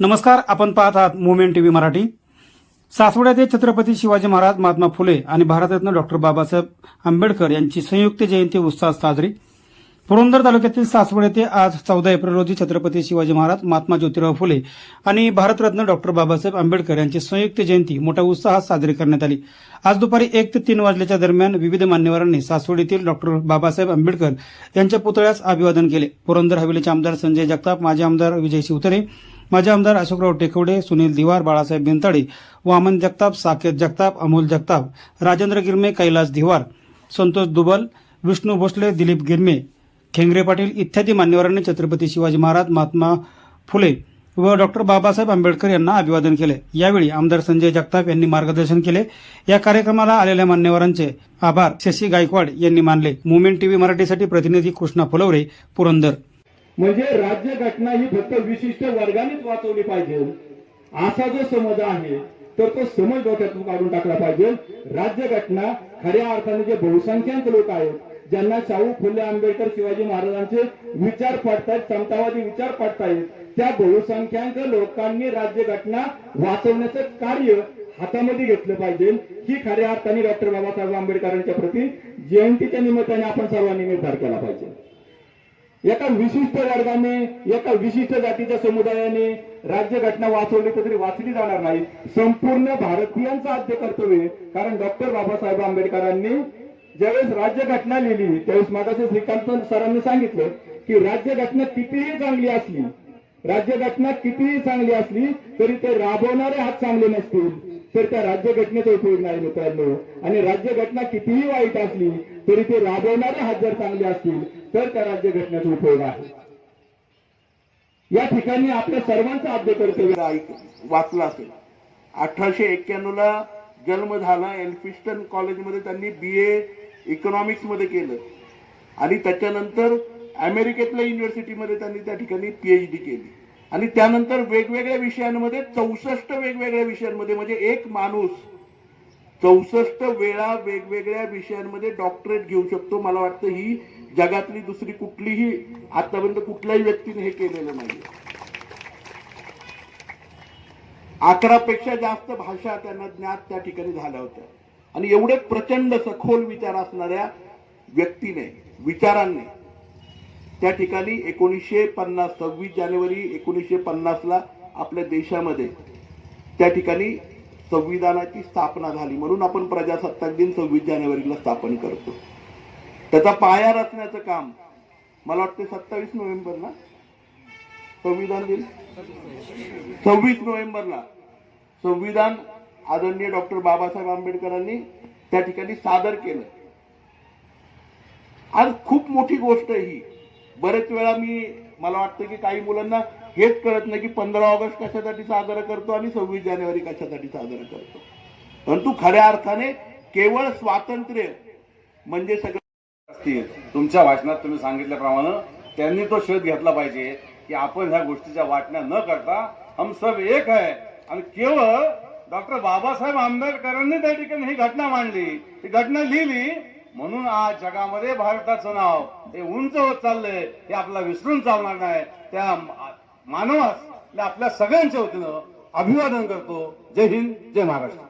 नमस्कार आपण पाहत आहात मुवमेंट टीव्ही मराठी. सासवड्यात छत्रपती शिवाजी महाराज महात्मा फुले आणि भारतरत्न डॉक्टर बाबासाहेब आंबेडकर यांची संयुक्त जयंती उत्साहात साजरी. पुरंदर तालुक्यातील सासवड येथे आज चौदा एप्रिल रोजी छत्रपती शिवाजी महाराज महात्मा ज्योतिराव फुले आणि भारतरत्न डॉक्टर बाबासाहेब आंबेडकर यांची संयुक्त जयंती मोठ्या उत्साहात साजरी करण्यात आली. आज दुपारी एक ते तीन वाजल्याच्या दरम्यान विविध मान्यवरांनी सासवड येथील डॉक्टर बाबासाहेब आंबेडकर यांच्या पुतळ्यास अभिवादन केले. पुरंदर हवेलीचे आमदार संजय जगताप माजी आमदार विजय शिवतरे माजी आमदार अशोकराव टेकवडे सुनील दिवार बाळासाहेब बेंताडे वामन जगताप साकेत जगताप अमोल जगताप राजेंद्र गिरमे कैलास दिवार संतोष दुबल विष्णू भोसले दिलीप गिरमे खेंगरे पाटील इत्यादी मान्यवरांनी छत्रपती शिवाजी महाराज महात्मा फुले व डॉक्टर बाबासाहेब आंबेडकर यांना अभिवादन केले. यावेळी आमदार संजय जगताप यांनी मार्गदर्शन केले. या कार्यक्रमाला आलेल्या मान्यवरांचे आभार. शशी गायकवाड यांनी मानले. मुवमेंट टीव्ही मराठीसाठी प्रतिनिधी कृष्णा फुलवरे पुरंदर. म्हणजे राज्य घटना ही फक्त विशिष्ट वर्गानेच वाचवली पाहिजे. असा जो समज आहे तर तो समज डोक्यातून काढून टाकला पाहिजे. राज्य घटना खऱ्या अर्थाने जे बहुसंख्याक लोक आहेत ज्यांना शाहू फुले आंबेडकर शिवाजी महाराजांचे विचार पडतायत समतावादी विचार पाडतायत त्या बहुसंख्याक लोकांनी राज्य घटना वाचवण्याचं कार्य हातामध्ये घेतलं पाहिजे. ही खऱ्या अर्थाने डॉक्टर बाबासाहेब आंबेडकरांच्या प्रती जयंतीच्या निमित्ताने आपण सर्वांनी निर्धार केला पाहिजे. एका विशिष्ट वर्गाने एका विशिष्ट जातीच्या समुदायाने राज्य घटना वाचवली तर तरी वाचली जाणार नाही. संपूर्ण भारतीयांचं आद्य कर्तव्य कारण डॉक्टर बाबासाहेब आंबेडकरांनी ज्यावेळेस राज्य घटना लिहिली त्यावेळेस मागाशी श्रीकांत सरांनी सांगितलं की राज्य घटना कितीही चांगली असली राज्य घटना कितीही चांगली असली तरी ते राबवणारे हात चांगले नसतील. तर त्या राज्य घटनेचा उपयोग नाही मित्रांनो. आणि राज्य घटना कितीही वाईट असली तरी ते राबवणारे हात जर चांगले असतील तर त्या राज्य घटनेचा उपयोग आहे. या ठिकाणी आपल्या सर्वांचं आद्य कर्तव्य ऐक- वाचला असेल. अठराशे एक्क्याण्णव ला जन्म झाला. एल्फिस्टन कॉलेजमध्ये त्यांनी बी ए इकॉनॉमिक्समध्ये केलं. आणि त्याच्यानंतर अमेरिकेतल्या युनिव्हर्सिटीमध्ये त्यांनी त्या ठिकाणी पीएचडी केली. आणि त्यानंतर वेगवेगळ्या विषयांमध्ये चौसष्ट वेगवेगळ्या विषयांमध्ये म्हणजे एक माणूस चौसष्ट वेळा वेगवेगळ्या विषयांमध्ये डॉक्टरेट घेऊ शकतो मला वाटतं ही जगातली दुसरी कुठलीही आतापर्यंत कुठल्याही व्यक्तीने हे केलेलं नाही अकरापेक्षा जास्त भाषा त्यांना ज्ञात त्या ठिकाणी झाल्या होत्या. आणि एवढे प्रचंड सखोल विचार असणाऱ्या व्यक्तीने विचारांनी त्या ठिकाणी एकोणीसशे पन्नास सव्वीस जानेवारी एकोणीसशे पन्नासला आपल्या देशामध्ये त्या ठिकाणी संविधानाची स्थापना झाली म्हणून आपण प्रजासत्ताक दिन सव्वीस जानेवारीला स्थापन करतो. त्याचा पाया रचण्याचं काम. मला वाटतं सत्तावीस नोव्हेंबरला. संविधान दिन. सव्वीस नोव्हेंबरला. संविधान आदरणीय डॉक्टर बाबासाहेब आंबेडकरांनी त्या ठिकाणी सादर केलं. आज खूप मोठी गोष्ट ही. बरेच वेळा मी मला वाटतं की काही मुलांना हेच कळत नाही की पंधरा ऑगस्ट कशासाठी साजरा करतो आणि सव्वीस जानेवारी कशासाठी साजरा करतो. परंतु खऱ्या अर्थाने केवळ स्वातंत्र्य म्हणजे सगळं असतील तुमच्या भाषणात तुम्ही सांगितल्याप्रमाणे त्यांनी तो शोध घेतला पाहिजे की आपण ह्या गोष्टीच्या वाटण्या न करता हम सब एक आहे आणि केवळ डॉक्टर बाबासाहेब आंबेडकरांनी त्या ठिकाणी ही घटना मांडली. ही घटना लिहिली म्हणून आज जगामध्ये भारताचं नाव हे उंच होत चाललंय हे आपल्याला विसरून चालणार नाही. त्या मानवास आपल्या सगळ्यांच्या वतीनं अभिवादन करतो. जय हिंद जय महाराष्ट्र.